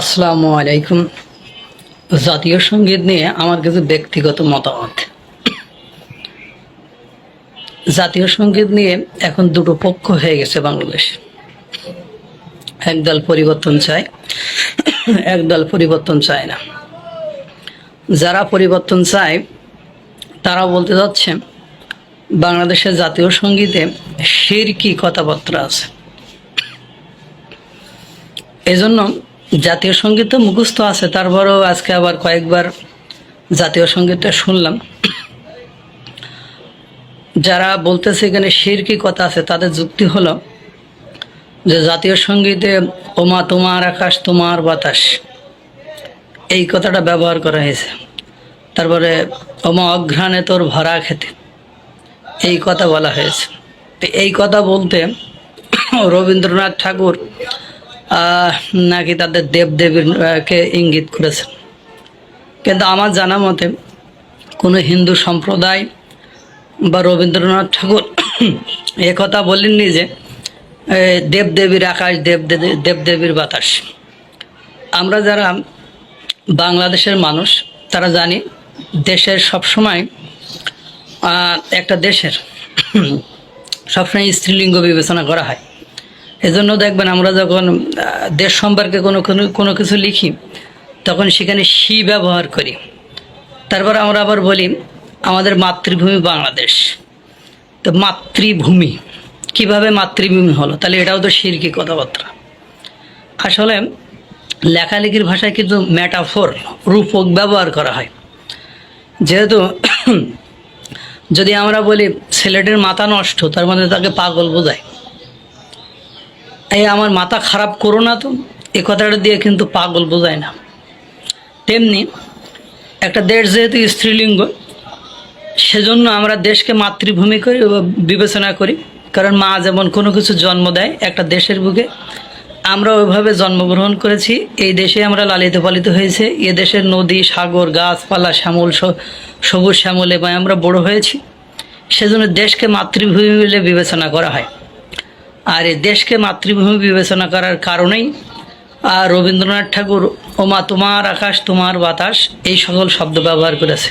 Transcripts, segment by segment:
আসসালামু আলাইকুম। জাতীয় সংগীত নিয়ে আমার কিছু ব্যক্তিগত মতামত। জাতীয় সংগীত নিয়ে এখন দুটো পক্ষ হয়ে গেছে বাংলাদেশ। একদল পরিবর্তন চায়, একদল পরিবর্তন চায় না। যারা পরিবর্তন চায় তারা বলতে যাচ্ছে বাংলাদেশের জাতীয় সঙ্গীতে শিরকি কথাবার্তা আছে। এজন্য জাতীয় সংগীত তো মুখস্থ আছে, তারপরেও আজকে আবার কয়েকবার জাতীয় সঙ্গীতটা শুনলাম। যারা বলতেছে এখানে শিরকি কথা আছে, তাদের যুক্তি হলো যে জাতীয় সঙ্গীতে ওমা তোমার আকাশ, তোমার বাতাস, এই কথাটা ব্যবহার করা হয়েছে। তারপরে ওমা অঘ্রাণে তোর ভরা খেতে এই কথা বলা হয়েছে। তো এই কথা বলতে রবীন্দ্রনাথ ঠাকুর নাকি তাদের দেবদেবীর আহ, কে ইঙ্গিত করেছেন কিন্তু আমার জানা মতে কোনো হিন্দু সম্প্রদায় বা রবীন্দ্রনাথ ঠাকুর কথা বলেননি যে দেবদেবীর আকাশ দেব দেবদেবীর বাতাস। আমরা যারা বাংলাদেশের মানুষ তারা জানি দেশের সবসময় আহ, একটা দেশের সবসময় স্ত্রীলিঙ্গ বিবেচনা করা হয়। এজন্য দেখবেন আমরা যখন দেশ সম্পর্কে কোনো কোনো- কিছু লিখি, তখন সেখানে সি ব্যবহার করি। তারপর আমরা আবার বলি, আমাদের মাতৃভূমি বাংলাদেশ। তো মাতৃভূমি, কীভাবে মাতৃভূমি হলো? তাহলে এটাও তো শিরকি কথাবার্তা। আসলে লেখালেখির ভাষায় কিন্তু ম্যাটাফোর রূপক ব্যবহার করা হয়। যেহেতু যদি আমরা বলি, ছেলেটির মাথা নষ্ট, তার মধ্যে তাকে পাগল বোঝায়। এই আমার মাথা খারাপ করো না তো। এ কথাটা দিয়ে কিন্তু পাগল বোঝায় না। তেমনি একটা দেশ যেহেতু স্ত্রীলিঙ্গ, সেজন্য আমরা দেশকে মাতৃভূমি করি বিবেচনা করি। কারণ মা যেমন কোনো কিছু জন্ম দেয় একটা দেশের বুকে, আমরা ওইভাবে জন্মগ্রহণ করেছি। এই দেশে আমরা লালিত পালিত হয়েছে। এ দেশের নদী, সাগর, গাছপালা, শ্যামল সবুজ, শ্যামলে বা আমরা বড় হয়েছি। সেজন্য দেশকে মাতৃভূমি বলে বিবেচনা করা হয়। আর এই দেশকে মাতৃভূমি বিবেচনা করার কারণেই আর রবীন্দ্রনাথ ঠাকুর, ওমা, তোমার আকাশ, তোমার বাতাস এই সকল শব্দ ব্যবহার করেছে।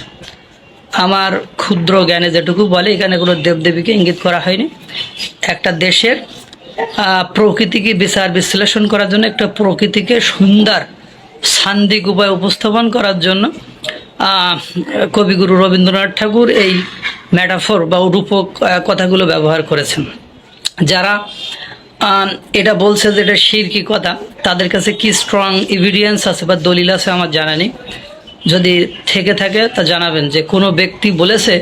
আমার ক্ষুদ্র জ্ঞানে যেটুকু বলে, এখানে কোনো দেবদেবীকে ইঙ্গিত করা হয়নি। একটা দেশের প্রকৃতিকে বিচার বিশ্লেষণ করার জন্য, একটা প্রকৃতিকে সুন্দর, সান্দিক উপায় উপস্থাপন করার জন্য কবিগুরু রবীন্দ্রনাথ ঠাকুর এই ম্যাটাফোর বা রূপক কথাগুলো ব্যবহার করেছেন। যারা এটা বলছে যে এটা শিরকি কথা, তাদের কাছে কি স্ট্রং এভিডেন্স আছে বা দলিল আছে আমার জানা নেই। যদি থেকে থাকে, তা জানাবেন যে কোনো ব্যক্তি বলেছে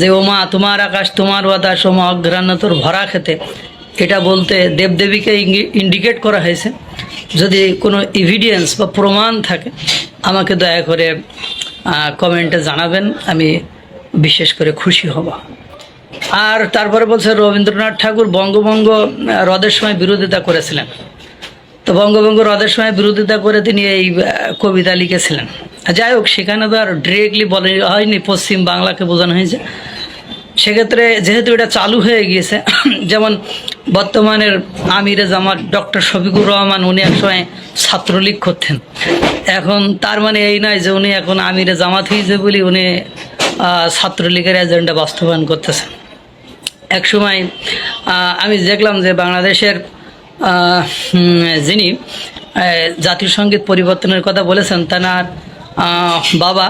যে ওমা তোমার আকাশ, তোমার বাতাস ওমা অঘ্রাণ তোর ভরা খেতে। এটা বলতে দেবদেবীকে ইন্ডিকেট করা হয়েছে। যদি কোনো এভিডেন্স বা প্রমাণ থাকে, আমাকে দয়া করে কমেন্টে জানাবেন। আমি বিশেষ করে খুশি হব। আর তারপরে বলছে রবীন্দ্রনাথ ঠাকুর বঙ্গভঙ্গ হ্রদের সময় বিরোধিতা করেছিলেন। তো বঙ্গভঙ্গ হ্রদের সময় বিরোধিতা করে তিনি এই কবিতা লিখেছিলেন। যাই হোক, সেখানে তো আর ডিরেক্টলি বলে হয়নি, পশ্চিম বাংলাকে বোঝানো হয়েছে। সেক্ষেত্রে যেহেতু এটা চালু হয়ে গিয়েছে, যেমন বর্তমানের আমিরে জামাত ডক্টর শফিকুর রহমান, উনি একসময় ছাত্রলীগ করতেন। এখন তার মানে এই নয় যে উনি এখন আমিরে জামাত হয়েছে বলে উনি ছাত্রলীগের এজেন্ডা বাস্তবায়ন করতেছেন। এক সময় আমি দেখলাম যে বাংলাদেশের যিনি জাতীয় সংগীত পরিবর্তনের কথা বলেছেন তার বাবা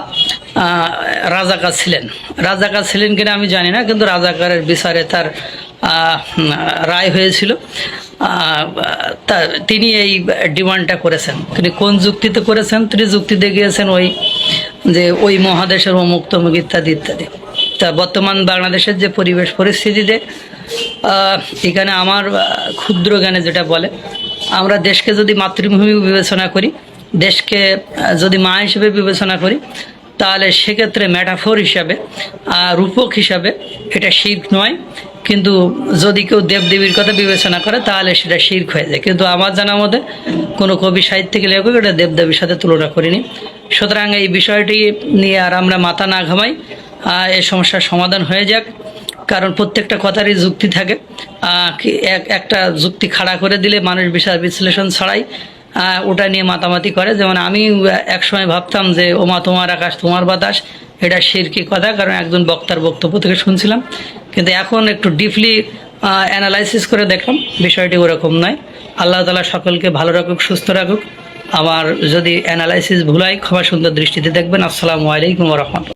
রাজাকার ছিলেন। রাজাকার ছিলেন কিনা আমি জানি না, কিন্তু রাজাকারের বিচারে তার রায় হয়েছিল। তিনি এই ডিমান্ডটা করেছেন। তিনি কোন যুক্তিতে করেছেন? তিনি যুক্তিতে গিয়েছেন ওই, যে ওই মহাদেশের অমুক তমুক ইত্যাদি ইত্যাদি। তা বর্তমান বাংলাদেশের যে পরিবেশ পরিস্থিতিতে এখানে আমার ক্ষুদ্র জ্ঞানে যেটা বলে, আমরা দেশকে যদি মাতৃভূমি বিবেচনা করি, দেশকে যদি মা হিসেবে বিবেচনা করি, তাহলে সেক্ষেত্রে ম্যাটাফোর হিসাবে রূপক হিসাবে এটা শির্ক নয়। কিন্তু যদি কেউ দেবদেবীর কথা বিবেচনা করে, তাহলে সেটা শির্ক হয়ে যায়। কিন্তু আমার জানা মতে, কোনো কবি, সাহিত্যিক, লেখক এটা দেবদেবীর সাথে তুলনা করিনি। সুতরাং এই বিষয়টি নিয়ে আর আমরা মাথা না ঘামাই। এই সমস্যার সমাধান হয়ে যাক। কারণ প্রত্যেকটা কথারই যুক্তি থাকে। এক, একটা যুক্তি খাড়া করে দিলে মানুষ বিষয় বিশ্লেষণ ছাড়াই ওটা নিয়ে মাতামাতি করে। যেমন আমি একসময় ভাবতাম যে, ওমা, তোমার আকাশ, তোমার বাতাস, এটা শিরকি কথা? কারণ একজন বক্তার বক্তব্য থেকে শুনছিলাম। কিন্তু এখন একটু ডিপলি অ্যানালাইসিস করে দেখলাম, বিষয়টি ওরকম নয়। আল্লাহ তালা সকলকে ভালো রাখুক, সুস্থ রাখুক। আমার যদি অ্যানালাইসিস ভুলাই ক্ষমা সুন্দর দৃষ্টিতে দেখবেন। আসসালামু আলাইকুম রহমতুল্লাহ।